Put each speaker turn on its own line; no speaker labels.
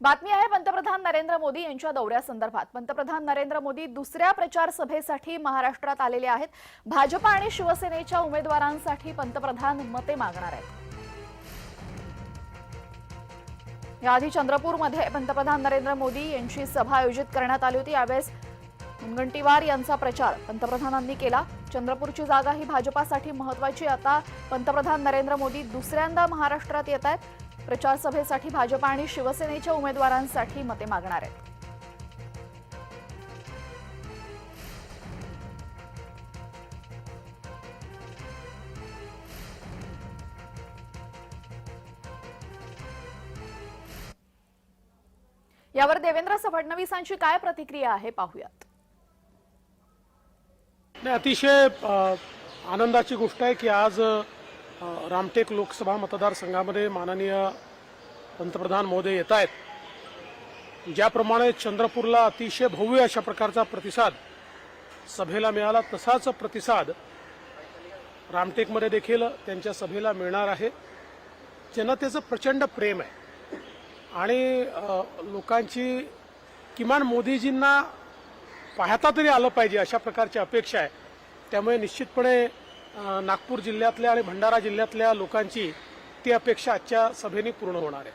बातमी आहे पंतप्रधान नरेंद्र मोदी यांच्या दौऱ्यासंदर्भात. पंतप्रधान नरेंद्र मोदी दुसऱ्या प्रचार सभेसाठी महाराष्ट्रात आलेले आहेत. भाजपा आणि शिवसेनेच्या उमेदवारांसाठी पंतप्रधान मते मागणार आहेत. याआधी चंद्रपूरमध्ये पंतप्रधान नरेंद्र मोदी यांची सभा आयोजित करण्यात आली होती. यावेळेस मुनगंटीवार यांचा प्रचार पंतप्रधानांनी केला. चंद्रपूरची जागा ही भाजपासाठी महत्वाची आता पंतप्रधान नरेंद्र मोदी दुसऱ्यांदा महाराष्ट्रात येत आहेत. प्रचार सभेसाठी भाजपा आणि शिवसेनेच्या उमेदवारांसाठी मते मागणार आहेत. यावर देवेंद्र फडणवीसांची काय प्रतिक्रिया आहे पाहूयात.
नाही अतिशय आनंदाची गोष्ट आहे की आज रामटेक लोकसभा मतदारसंघामध्ये माननीय पंतप्रधान मोदी येत आहेत. ज्याप्रमाणे चंद्रपूरला अतिशय भव्य अशा प्रकारचा प्रतिसाद सभेला मिळाला तसाच प्रतिसाद रामटेकमध्ये देखील त्यांच्या सभेला मिळणार आहे. जनतेचं प्रचंड प्रेम आहे. आणि लोकांची किमान मोदीजींना पाहता तरी आलं पाहिजे अशा प्रकारची अपेक्षा आहे. त्यामुळे निश्चितपणे नागपूर जिल्ह्यातल्या आणि भंडारा जिल्ह्यातल्या लोकांची ती अपेक्षा आजच्या सभेने पूर्ण होणार आहे.